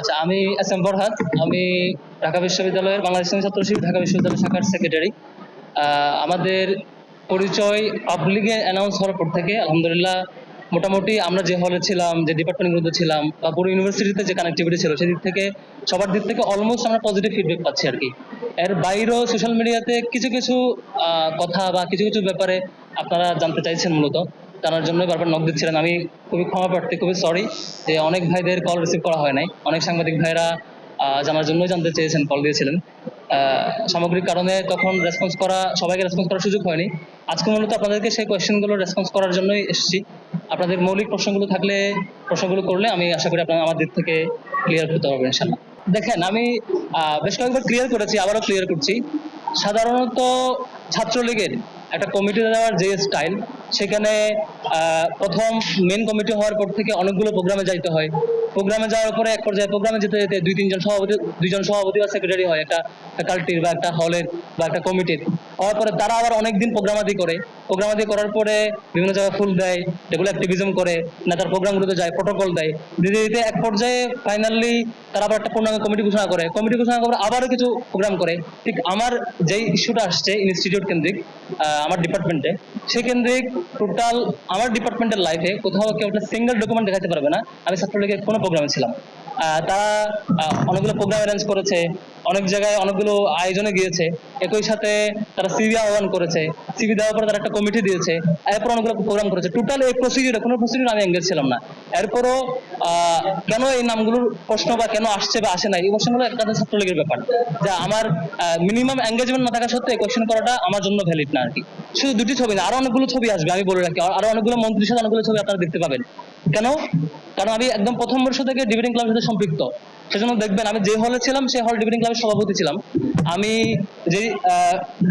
আচ্ছা আমি S M Farhad, আমি ঢাকা বিশ্ববিদ্যালয়ের বাংলাদেশ ছাত্র শিবির, ঢাকা বিশ্ববিদ্যালয় শাখার সেক্রেটারি আমাদের পরিচয় পাবলিকে অ্যানাউন্স হওয়ার পর থেকে, আলহামদুলিল্লাহ, মোটামুটি আমরা যে হলে ছিলাম, যে ডিপার্টমেন্টগুলোতে ছিলাম, বা পুরো ইউনিভার্সিটিতে যে কানেক্টিভিটি ছিল, সেদিক থেকে, সবার দিক থেকে অলমোস্ট আমরা পজিটিভ ফিডব্যাক পাচ্ছি আর কি। এর বাইরেও সোশ্যাল মিডিয়াতে কিছু কিছু কথা বা কিছু কিছু ব্যাপারে আপনারা জানতে চাইছেন মূলত। জানার জন্য বারবার নক দিচ্ছিলেন। আমি খুবই ক্ষমা প্রার্থী, খুবই সরি যে অনেক ভাইদের কল রিসিভ করা হয় নাই। অনেক সাংবাদিক ভাইরা জানার জন্যই জানতে চেয়েছেন কল দিয়েছিলেন। সামগ্রিক কারণে তখন রেসপন্স করা, সবাইকে রেসপন্স করার সুযোগ হয়নি। আজকে মূলত আপনাদেরকে সেই কোয়েশ্চেনগুলো রেসপন্স করার জন্যই এসেছি। আপনাদের মৌলিক প্রশ্নগুলো থাকলে, প্রশ্নগুলো করলে আমি আশা করি আপনারা আমার দিক থেকে ক্লিয়ার করতে পারবেন ইনশাল্লাহ দেখেন, আমি বেশ কয়েকবার ক্লিয়ার করেছি, আবারও ক্লিয়ার করছি। সাধারণত ছাত্রলীগের একটা কমিটি দেওয়ার যে স্টাইল সেখানে প্রথম মেন কমিটি হওয়ার পর থেকে অনেকগুলো প্রোগ্রামে যাইতে হয়। প্রোগ্রামে যাওয়ার পরে এক পর্যায়ে প্রোগ্রামে যেতে যেতে দুই তিনজন সভাপতি, দুইজন সভাপতি বা সেক্রেটারি হয়, একটা ফ্যাকাল্টির বা একটা হলের বা একটা কমিটির হওয়ার পরে তারা আবার অনেকদিন প্রোগ্রামাদি করে। প্রোগ্রামাদি করার পরে বিভিন্ন জায়গায় ফুল দেয়, যেগুলো অ্যাক্টিভিজম করে, না নেতার প্রোগ্রামগুলোতে যায় প্রোটোকল দেয়। দিতে দিতে এক পর্যায়ে ফাইনালি তারা আবার একটা পূর্ণাঙ্গ কমিটি ঘোষণা করে। কমিটি ঘোষণা করে আবারও কিছু প্রোগ্রাম করে। ঠিক আমার যেই ইস্যুটা আসছে ইনস্টিটিউট কেন্দ্রিক আমার ডিপার্টমেন্টে সেই কেন্দ্রিক টোটাল আমার ডিপার্টমেন্টের লাইফে কোথাও কেউ একটা সিঙ্গেল ডকুমেন্ট দেখাতে পারবে না। আমি ছাত্রলীগের কোনো প্রোগ্রামে ছিলাম। তারা অনেকগুলো প্রোগ্রাম অ্যারেঞ্জ করেছে। অনেক জায়গায় অনেকগুলো আয়োজনে গিয়েছে। একই সাথে তারা সিভি আহ্বান করেছে। সিভি দেওয়ার পরে তারা একটা কমিটি দিয়েছে। এরপর অনেকগুলো প্রোগ্রাম করেছে। টোটাল এই প্রসিডিউরে কোনো প্রসিডিউর আমি এঙ্গেজ ছিলাম না। এরপরও কেন এই নামগুলোর প্রশ্ন বা কেন আসছে বা আসে না এই কোশ্চেনগুলো একটা ছাত্রলীগের ব্যাপার। যা আমার মিনিমাম এঙ্গেজমেন্ট না থাকা সত্ত্বেও কোশ্চেন করাটা আমার জন্য ভ্যালিড না আর কি। শুধু দুটি ছবি না, আরও অনেকগুলো ছবি আসবে, আমি বলে রাখি। আর- আরও অনেকগুলো মন্ত্রীর সাথে অনেকগুলো ছবি আপনারা দেখতে পাবেন। কেন? কারণ আমি একদম প্রথম বর্ষ থেকে ডিবেটিং ক্লাবের সাথে সম্পৃক্ত। সেজন্য দেখবেন, আমি যে হলে ছিলাম, সেই হল ডিবেটিং ক্লাবের সভাপতি ছিলাম। আমি যে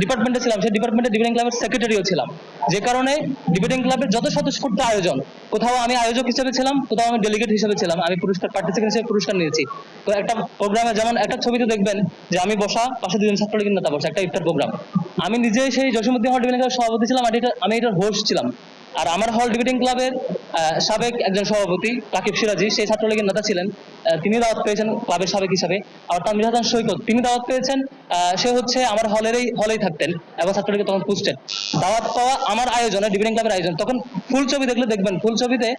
ডিপার্টমেন্টে ছিলাম, সেই ডিপার্টমেন্টে ডিবেটিং ক্লাবের সেক্রেটারিও ছিলাম। যে কারণে ডিবেটিং ক্লাবের যত স্বতঃস্ফূর্ত আয়োজন। কোথাও আমি আয়োজক হিসেবে ছিলাম, কোথাও আমি ডেলিগেট হিসেবে ছিলাম। আমি পুরস্কার পার্টিসিপেন্ট হিসেবে পুরস্কার নিয়েছি। তো একটা প্রোগ্রামে যেমন একটা ছবিতে দেখবেন, যে আমি বসা, পাশে দুজন ছাত্রলীগের নেতা বসা, একটা ইফতার প্রোগ্রাম আমি নিজে সেই জসীমুদ্দিন হল ডিবেটিং ক্লাবের সভাপতি ছিলাম, আর এটা, আমি এটার হোস্ট ছিলাম। আর আমার হল ডিবেটিং ক্লাবের সাবেক একজন সভাপতি রাকিব সিরাজি, সেই ছাত্রলীগের নেতা ছিলেন। তিনি দাওয়াত পেয়েছেন ক্লাবের সাবেক হিসাবে। আর তার হাসান সৈকত, তিনি দাওয়াত পেয়েছেন সে হচ্ছে আমার হলেরই, হলেই থাকতেন এবং ছাত্রলীগের তখন পুষতেন দাওয়াত পাওয়া আমার আয়োজনে ডিবেটিং ক্লাবের আয়োজন। তখন ফুল ছবি দেখলে দেখবেন ফুল ছবিতে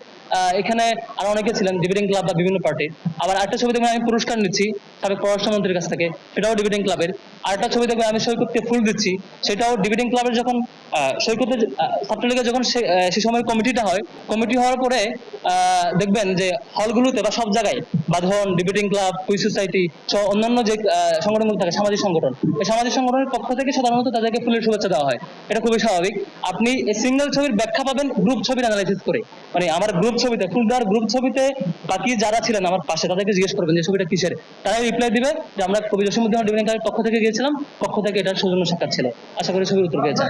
এখানে আরও অনেকে ছিলেন ডিবেটিং ক্লাব বা বিভিন্ন পার্টি আবার আরেকটা ছবি দেখবেন, আমি পুরস্কার নিচ্ছি সাবেক পররাষ্ট্রমন্ত্রীর কাছ থেকে, সেটাও ডিবেটিং ক্লাবের আরেকটা ছবি দেখবেন, আমি সৈকতকে ফুল দিচ্ছি, সেটাও ডিবেটিং ক্লাবের যখন সৈকতের ছাত্রলীগের যখন সে সময় কমিটিটা হয়, কমিটি হওয়ার পরে দেখবেন যে হলগুলোতে বা সব জায়গায় বাঁধন ডিবেটিং ক্লাব কুইজ সোসাইটি সহ অন্যান্য যে সংগঠনগুলো থাকে, সামাজিক সংগঠন, এই সামাজিক সংগঠনের পক্ষ থেকে সাধারণত তাদেরকে ফুলের শুভেচ্ছা দেওয়া হয়। এটা খুবই স্বাভাবিক। আপনি এই সিঙ্গেল ছবির ব্যাখ্যা পাবেন গ্রুপ ছবির অ্যানালাইসিস করে। মানে আমার গ্রুপ ছবিতে, ফুলদার গ্রুপ ছবিতে বাকি যারা ছিলেন আমার পাশে, তাদেরকে জিজ্ঞেস করবেন যে, ছবিটা কিসের? তারাই রিপ্লাই দিবে যে, আমরা কবি জসীমুদ্দিন ডিভিনিং পক্ষ থেকে গিয়েছিলাম। পক্ষ থেকে এটার সৌজন্য সাক্ষাৎ ছিল। আশা করি ছবির উত্তর পেয়েছেন।